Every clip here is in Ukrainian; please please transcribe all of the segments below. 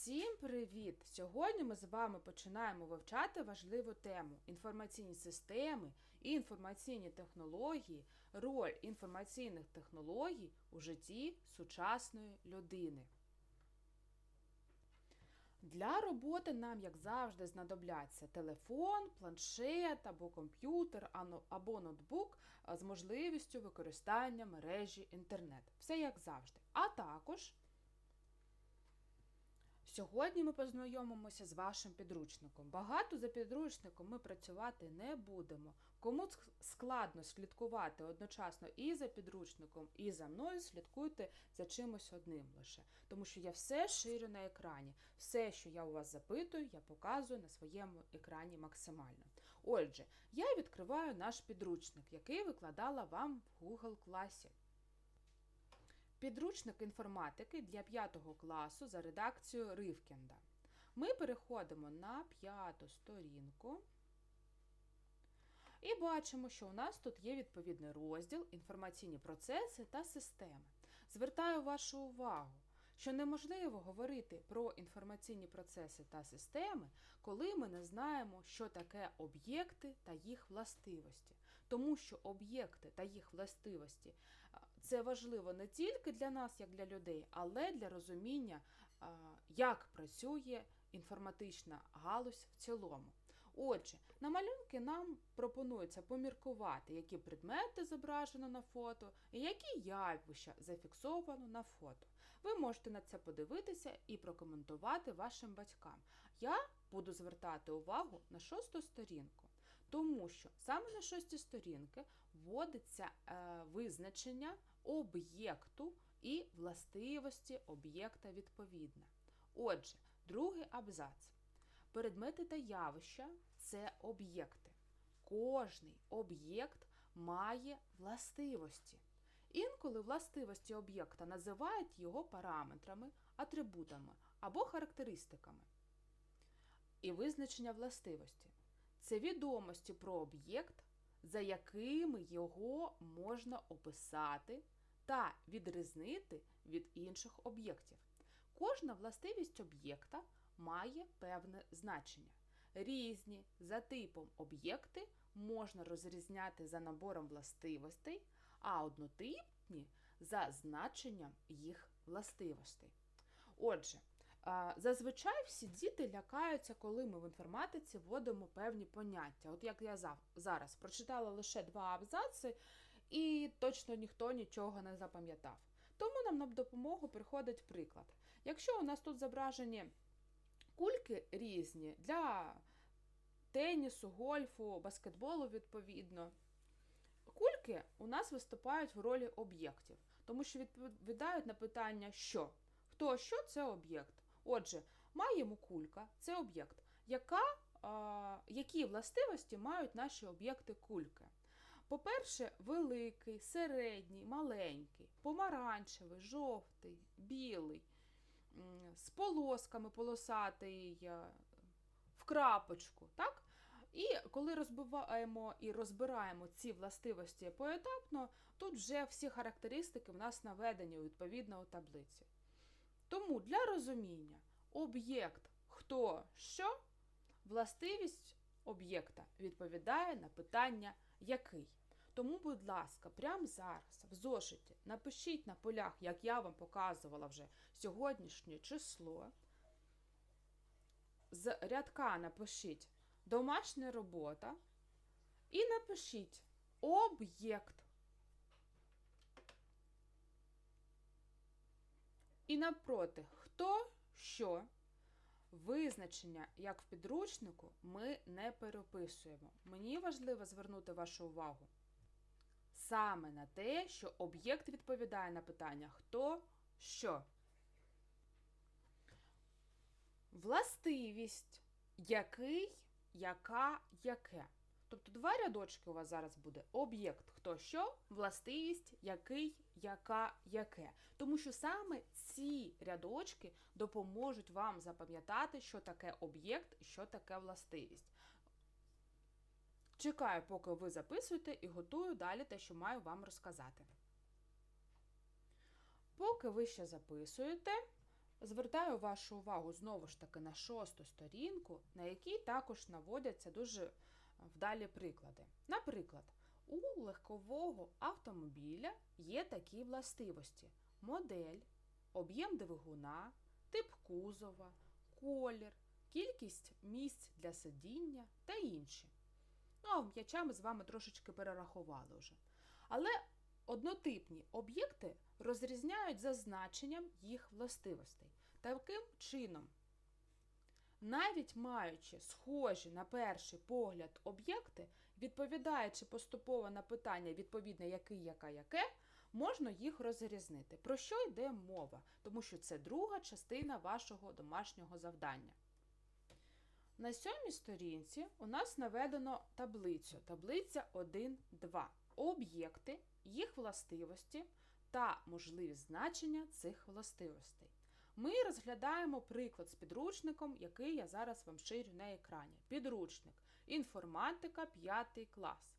Всім привіт! Сьогодні ми з вами починаємо вивчати важливу тему інформаційні системи і інформаційні технології, роль інформаційних технологій у житті сучасної людини. Для роботи нам, як завжди, знадобляться телефон, планшет або комп'ютер, або ноутбук з можливістю використання мережі інтернет. Все як завжди. А також Сьогодні ми познайомимося з вашим підручником. Багато за підручником ми працювати не будемо. Кому складно слідкувати одночасно і за підручником, і за мною, слідкуйте за чимось одним лише. Тому що я все ширю на екрані. Все, що я у вас запитую, я показую на своєму екрані максимально. Отже, я відкриваю наш підручник, який викладала вам в Google класі. Підручник інформатики для 5 класу за редакцією Ривкінда. Ми переходимо на п'яту сторінку і бачимо, що у нас тут є відповідний розділ інформаційні процеси та системи. Звертаю вашу увагу, що неможливо говорити про інформаційні процеси та системи, коли ми не знаємо, що таке об'єкти та їх властивості. Тому що об'єкти та їх властивості це важливо не тільки для нас, як для людей, але для розуміння, як працює інформатична галузь в цілому. Отже, на малюнки нам пропонується поміркувати, які предмети зображено на фото і які явища зафіксовано на фото. Ви можете на це подивитися і прокоментувати вашим батькам. Я буду звертати увагу на шосту сторінку, тому що саме на шостій сторінки вводиться е, визначення об'єкту і властивості об'єкта відповідне. Отже, другий абзац. Предмети та явища це об'єкти. Кожний об'єкт має властивості. Інколи властивості об'єкта називають його параметрами, атрибутами або характеристиками. І визначення властивості це відомості про об'єкт, за якими його можна описати та відрізнити від інших об'єктів. Кожна властивість об'єкта має певне значення. Різні за типом об'єкти можна розрізняти за набором властивостей, а однотипні за значенням їх властивостей. Отже, зазвичай всі діти лякаються, коли ми в інформатиці вводимо певні поняття. От як я зараз прочитала лише два абзаци, і точно ніхто нічого не запам'ятав. Тому нам на допомогу приходить приклад. Якщо у нас тут зображені кульки різні для тенісу, гольфу, баскетболу, відповідно, кульки у нас виступають в ролі об'єктів, тому що відповідають на питання що. Хто що це об'єкт. Отже, маємо кулька це об'єкт. Яка, а, які властивості мають наші об'єкти кульки? По-перше, великий, середній, маленький, помаранчевий, жовтий, білий, з полосками полосатий, е, в крапочку. Так? І коли розбиваємо і розбираємо ці властивості поетапно, тут вже всі характеристики в нас наведені відповідно у таблиці. Тому для розуміння об'єкт хто що, властивість об'єкта відповідає на питання який. Тому, будь ласка, прямо зараз в зошиті напишіть на полях, як я вам показувала вже сьогоднішнє число. З рядка напишіть домашня робота і напишіть об'єкт. І напроти, хто що, визначення, як в підручнику, ми не переписуємо. Мені важливо звернути вашу увагу саме на те, що об'єкт відповідає на питання хто що. Властивість який, яка, яке. Тобто два рядочки у вас зараз буде об'єкт хто що, властивість, який, яка, яке. Тому що саме ці рядочки допоможуть вам запам'ятати, що таке об'єкт що таке властивість. Чекаю, поки ви записуєте, і готую далі те, що маю вам розказати. Поки ви ще записуєте, Звертаю вашу увагу знову ж таки на шосту сторінку, на якій також наводяться дуже вдалі приклади. Наприклад, у легкового автомобіля є такі властивості: модель, об'єм двигуна, тип кузова, колір, кількість місць для сидіння та інші. Ну, а м'яча ми з вами трошечки перерахували вже. Але однотипні об'єкти розрізняють за значенням їх властивостей. Таким чином, навіть маючи схожі на перший погляд об'єкти, відповідаючи поступово на питання, відповідно, який, яка, яке, можна їх розрізнити. Про що йде мова? Тому що це друга частина вашого домашнього завдання. На сьомій сторінці у нас наведено таблицю. Таблиця 1.2. Об'єкти, їх властивості та можливі значення цих властивостей. Ми розглядаємо приклад з підручником, який я зараз вам ширю на екрані. Підручник. Інформатика 5 клас.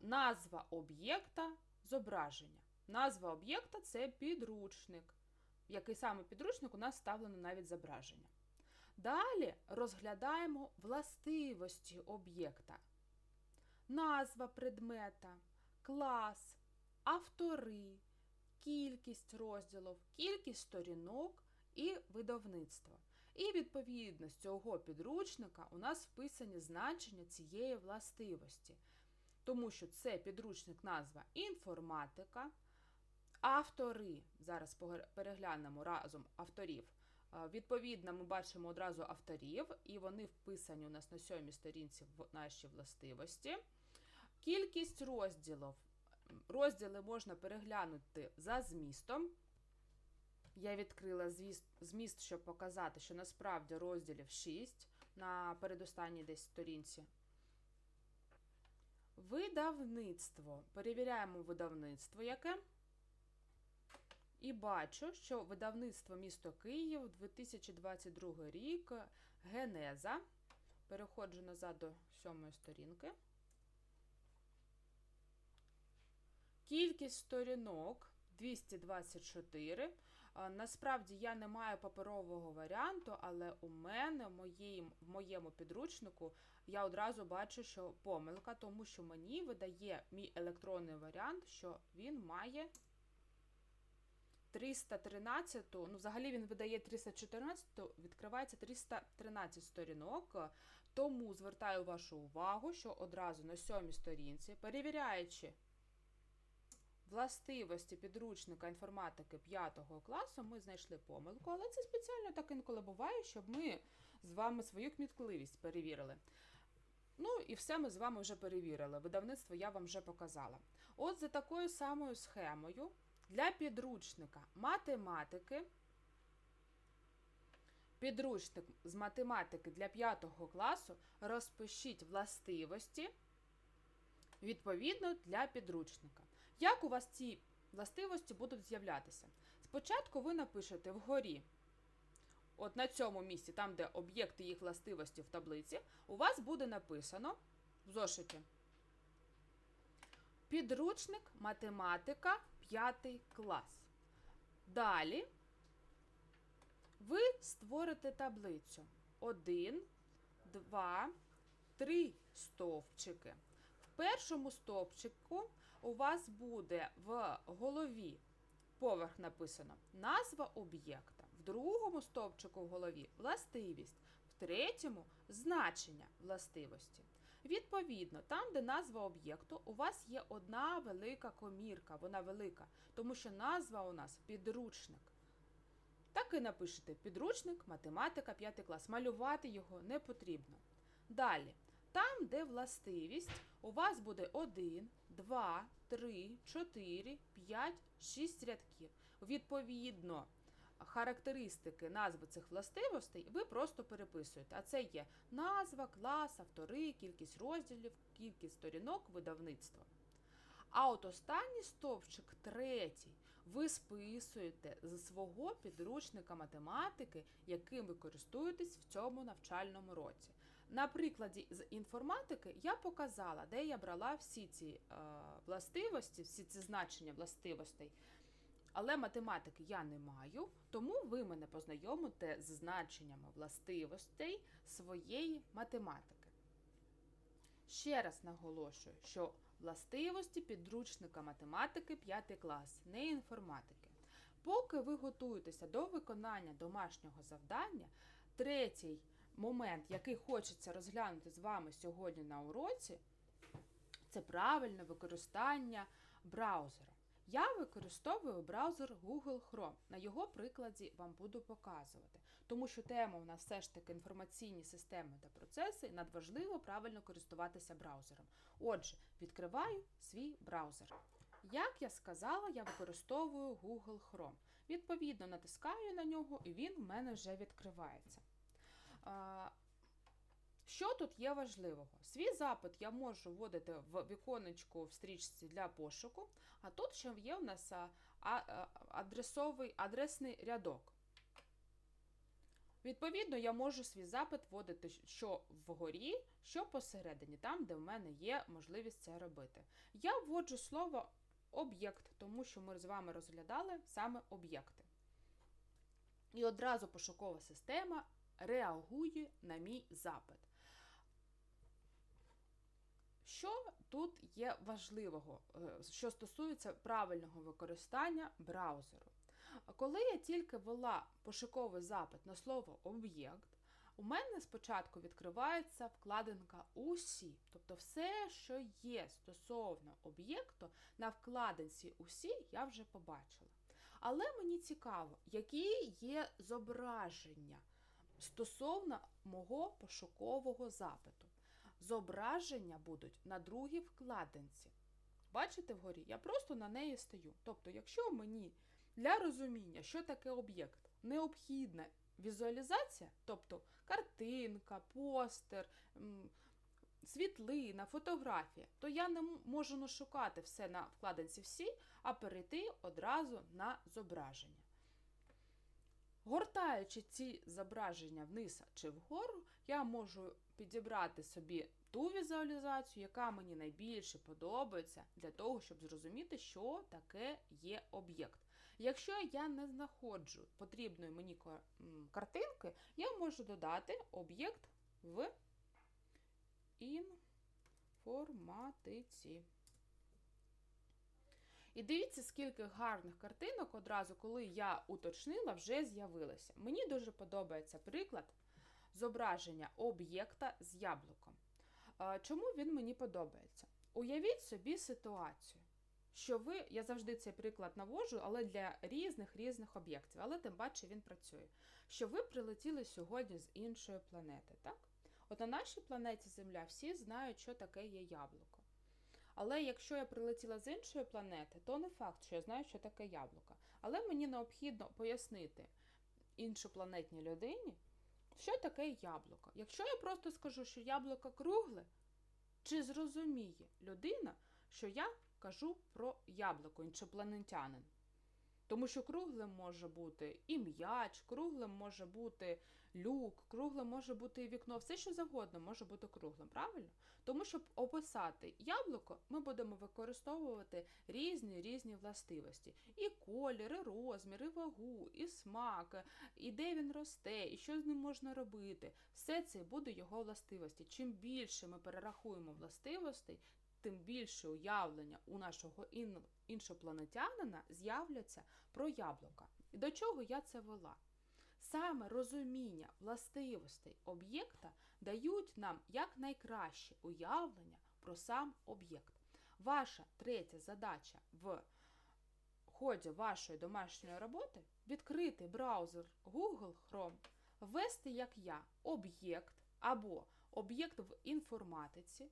Назва об'єкта зображення. Назва об'єкта це підручник. Який саме підручник у нас вставлено навіть зображення. Далі розглядаємо властивості об'єкта. Назва предмета, клас, автори, кількість розділів, кількість сторінок і видавництво. І відповідно з цього підручника у нас вписані значення цієї властивості. Тому що це підручник назва інформатика, автори. Зараз переглянемо разом авторів. Відповідно, ми бачимо одразу авторів, і вони вписані у нас на сьомій сторінці в наші властивості. Кількість розділів. Розділи можна переглянути за змістом. Я відкрила зміст, щоб показати, що насправді розділів 6 на передостанній десь сторінці. Видавництво. Перевіряємо видавництво яке. І бачу, що видавництво місто Київ 2022 рік Генеза. Переходжу назад до сьомої сторінки. Кількість сторінок 224. Насправді я не маю паперового варіанту, але у мене в моєму, в моєму підручнику я одразу бачу, що помилка, тому що мені видає мій електронний варіант, що він має 313, ну взагалі він видає 314, відкривається 313 сторінок. Тому звертаю вашу увагу, що одразу на сьомій сторінці, перевіряючи властивості підручника інформатики 5 класу, ми знайшли помилку, але це спеціально так інколи буває, щоб ми з вами свою кмітливість перевірили. Ну і все ми з вами вже перевірили. Видавництво я вам вже показала. От за такою самою схемою для підручника математики. Підручник з математики для 5 класу розпишіть властивості відповідно для підручника. Як у вас ці властивості будуть з'являтися? Спочатку ви напишете вгорі, от на цьому місці, там, де об'єкти їх властивості в таблиці, у вас буде написано в зошиті. Підручник математика 5 клас. Далі ви створите таблицю 1, 2, 3 стовпчики. В першому стовпчику у вас буде в голові поверх написано назва об'єкта, в другому стовпчику в голові властивість, в третьому значення властивості. Відповідно, там, де назва об'єкту, у вас є одна велика комірка, вона велика, тому що назва у нас підручник. Так і напишете підручник, математика, 5 клас. Малювати його не потрібно. Далі, там, де властивість, у вас буде 1, 2, 3, 4, 5, 6 рядків. Відповідно, характеристики назви цих властивостей ви просто переписуєте. А це є назва, клас, автори, кількість розділів, кількість сторінок, видавництва. А от останній стовпчик, третій, ви списуєте з свого підручника математики, яким ви користуєтесь в цьому навчальному році. На прикладі з інформатики я показала, де я брала всі ці е, властивості, всі ці значення властивостей. Але математики я не маю, тому ви мене познайомите з значеннями властивостей своєї математики. Ще раз наголошую, що властивості підручника математики 5 клас, не інформатики. Поки ви готуєтеся до виконання домашнього завдання, третій момент, який хочеться розглянути з вами сьогодні на уроці, це правильне використання браузера. Я використовую браузер Google Chrome. На його прикладі вам буду показувати. Тому що тема у нас все ж таки інформаційні системи та процеси, і надважливо правильно користуватися браузером. Отже, відкриваю свій браузер. Як я сказала, я використовую Google Chrome. Відповідно, натискаю на нього, і він в мене вже відкривається. Що тут є важливого? Свій запит я можу вводити в віконечку в стрічці для пошуку, а тут ще є у нас адресовий адресний рядок. Відповідно, я можу свій запит вводити що вгорі, що посередині, там, де в мене є можливість це робити. Я вводжу слово об'єкт, тому що ми з вами розглядали саме об'єкти. І одразу пошукова система реагує на мій запит. Що тут є важливого, е, що стосується правильного використання браузеру? Коли я тільки ввела пошуковий запит на слово об'єкт, у мене спочатку відкривається вкладинка Усі, тобто все, що є стосовно об'єкту, на вкладинці Усі я вже побачила. Але мені цікаво, які є зображення стосовно мого пошукового запиту. Зображення будуть на другій вкладинці. Бачите вгорі? Я просто на неї стою. Тобто, якщо мені для розуміння, що таке об'єкт, необхідна візуалізація, тобто картинка, постер, світлина, фотографія, то я не можу шукати все на вкладинці всі, а перейти одразу на зображення. Гортаючи ці зображення вниз чи вгору, я можу підібрати собі ту візуалізацію, яка мені найбільше подобається, для того, щоб зрозуміти, що таке є об'єкт. Якщо я не знаходжу потрібної мені картинки, я можу додати об'єкт в інформатиці. І дивіться, скільки гарних картинок одразу, коли я уточнила, вже з'явилося. Мені дуже подобається приклад зображення об'єкта з яблуком. Чому він мені подобається? Уявіть собі ситуацію, що ви, я завжди цей приклад наводжу, але для різних різних об'єктів, але тим паче він працює. Що ви прилетіли сьогодні з іншої планети, так? От на нашій планеті Земля всі знають, що таке є яблуко. Але якщо я прилетіла з іншої планети, то не факт, що я знаю, що таке яблука. Але мені необхідно пояснити іншопланетній людині, що таке яблуко. Якщо я просто скажу, що яблуко кругле, чи зрозуміє людина, що я кажу про яблуко, іншопланетянин? Тому що круглим може бути і м'яч, круглим може бути люк, круглим може бути і вікно, все що завгодно може бути круглим, правильно? Тому, щоб описати яблуко, ми будемо використовувати різні різні властивості. І колір, і розмір, і вагу, і смак, і де він росте, і що з ним можна робити. Все це буде його властивості. Чим більше ми перерахуємо властивостей, тим більше уявлення у нашого іншопланетянина з'являться про яблука. І до чого я це вела? Саме розуміння властивостей об'єкта дають нам якнайкраще уявлення про сам об'єкт. Ваша третя задача в ході вашої домашньої роботи відкрити браузер Google Chrome, ввести як я об'єкт або об'єкт в інформатиці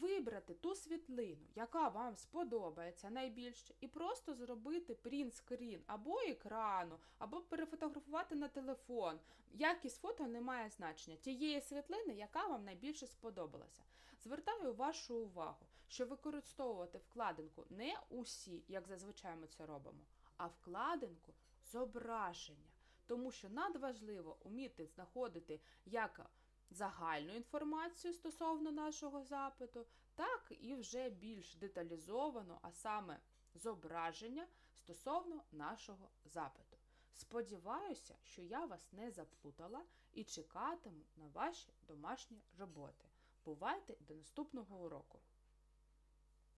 вибрати ту світлину, яка вам сподобається найбільше, і просто зробити принт-скрін або екрану, або перефотографувати на телефон. Якість фото не має значення тієї світлини, яка вам найбільше сподобалася. Звертаю вашу увагу, що використовувати вкладинку не усі, як зазвичай ми це робимо, а вкладинку зображення. Тому що надважливо вміти знаходити як загальну інформацію стосовно нашого запиту, так і вже більш деталізовано, а саме зображення стосовно нашого запиту. Сподіваюся, що я вас не заплутала і чекатиму на ваші домашні роботи. Бувайте до наступного уроку!